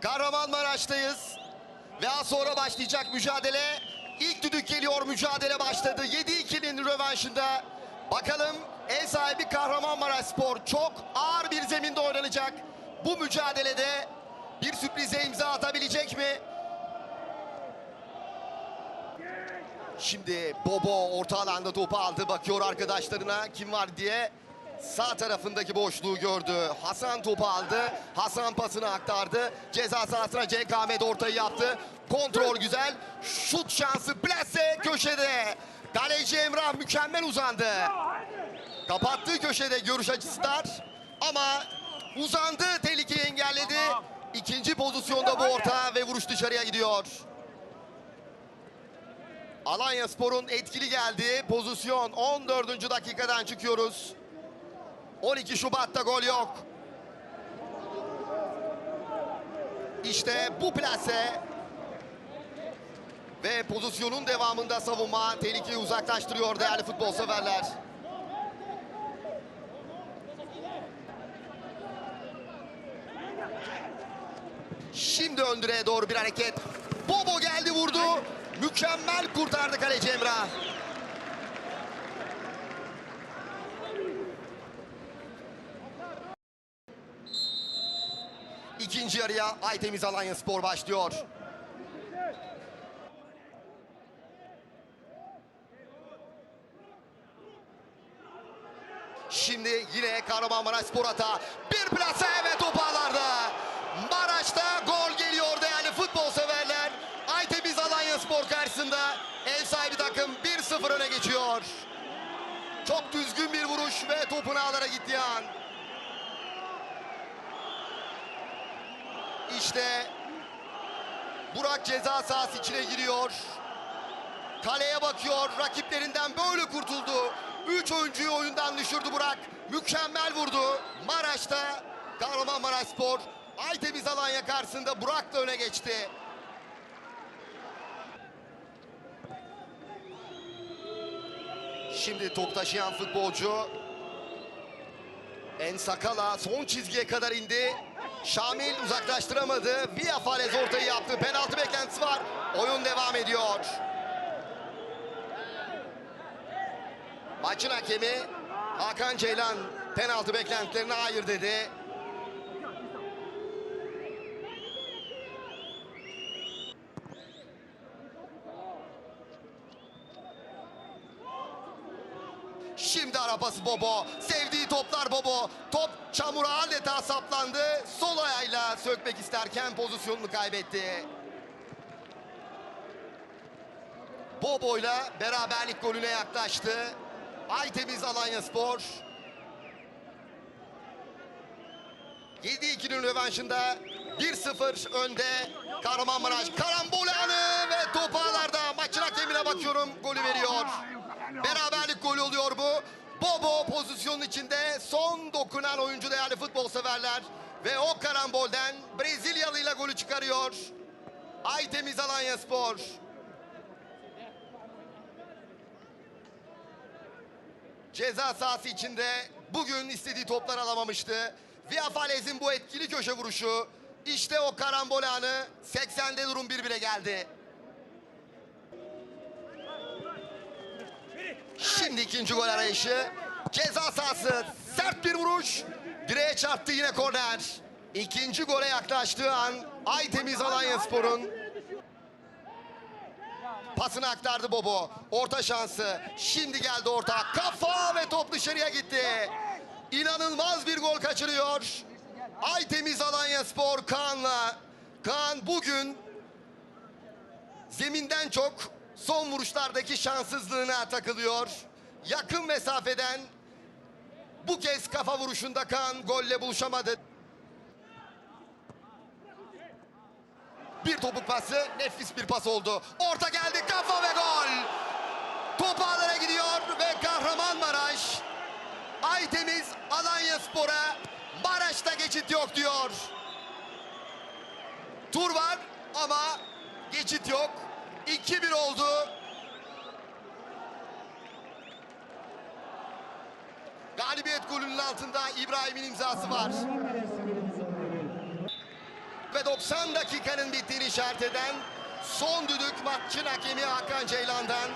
Kahramanmaraş'tayız. Ve az sonra başlayacak mücadele. İlk düdük geliyor mücadele başladı. 7-2'nin rövanşında. Bakalım ev sahibi Kahramanmaraş Spor çok ağır bir zeminde oynanacak. Bu mücadelede bir sürprize imza atabilecek mi? Şimdi Bobo orta alanda topu aldı. Bakıyor arkadaşlarına kim var diye. Sağ tarafındaki boşluğu gördü. Hasan topu aldı. Hasan pasını aktardı. Ceza sahasına Cenk Ahmet ortayı yaptı. Kontrol güzel. Şut şansı plase köşede. Kaleci Emrah mükemmel uzandı. Kapattığı köşede görüş açısı dar. Ama uzandı tehlikeyi engelledi. İkinci pozisyonda bu orta ve vuruş dışarıya gidiyor. Alanya Spor'un etkili geldiği pozisyon 14. dakikadan çıkıyoruz. 12 Şubat'ta gol yok. İşte bu plase ve pozisyonun devamında savunma tehlikeyi uzaklaştırıyor değerli futbol severler. Şimdi ön direğe doğru bir hareket. Bobo geldi vurdu. Mükemmel kurtardı kaleci Emrah. İkinci yarıya Aytemiz Alanya Spor başlıyor. Şimdi yine Kahramanmaraş Spor hata. Bir plase ve top ağlarda. Maraş'ta gol geliyor değerli futbol severler. Aytemiz Alanya Spor karşısında ev sahibi takım 1-0 öne geçiyor. Çok düzgün bir vuruş ve topun ağlara gittiği an. İşte Burak ceza sahası içine giriyor. Kaleye bakıyor. Rakiplerinden böyle kurtuldu. Üç oyuncuyu oyundan düşürdü Burak. Mükemmel vurdu. Maraş'ta Kahramanmaraş Spor Aytemiz Alanya karşısında Burak da öne geçti. Şimdi top taşıyan futbolcu Ensakala son çizgiye kadar indi. Şamil uzaklaştıramadı. Via Falez ortayı yaptı. Penaltı beklentisi var. Oyun devam ediyor. Maçın hakemi Hakan Ceylan penaltı beklentilerine hayır dedi. Şimdi arabası Bobo. Sevdiği toplar Bobo. Top çamura adeta saplandı. Sol ayağıyla sökmek isterken pozisyonunu kaybetti. Bobo'yla beraberlik golüne yaklaştı. Aytemiz Alanya Spor. 7-2'nin rövanşında 1-0 önde Kahramanmaraş. Karambol anı ve top ağlarda. Maçın hakemine bakıyorum. Golü veriyor. Beraberlik golü oluyor bu. Bobo pozisyonun içinde son dokunan oyuncu değerli futbol severler. Ve o karambolden Brezilyalı ile golü çıkarıyor. Aytemiz Alanya Spor. Ceza sahası içinde bugün istediği toplar alamamıştı. Via Falez'in bu etkili köşe vuruşu. İşte o karambol anı 80'de durum 1-1'e geldi. Şimdi ikinci gol arayışı. Ceza sahası sert bir vuruş. Direğe çarptı yine korner. İkinci gole yaklaştığı an Aytemiz Alanya Spor'un pasını aktardı Bobo. Orta şansı. Şimdi geldi orta. Kafa ve top dışarıya gitti. İnanılmaz bir gol kaçırıyor. Aytemiz Alanya Spor Kaan'la. Kaan bugün zeminden çok son vuruşlardaki şanssızlığına takılıyor. Yakın mesafeden bu kez kafa vuruşunda Kaan golle buluşamadı. Bir topuk pası nefis bir pas oldu. Orta geldi kafa ve gol. Top ağlara gidiyor ve Kahramanmaraş Aytemiz Alanya Spor'a Maraş'ta geçit yok diyor. Tur var ama geçit yok. 2-1 oldu. Galibiyet golünün altında İbrahim'in imzası var. Ve 90 dakikanın bittiğini işaret eden son düdük maçın hakemi Hakan Ceylan'dan.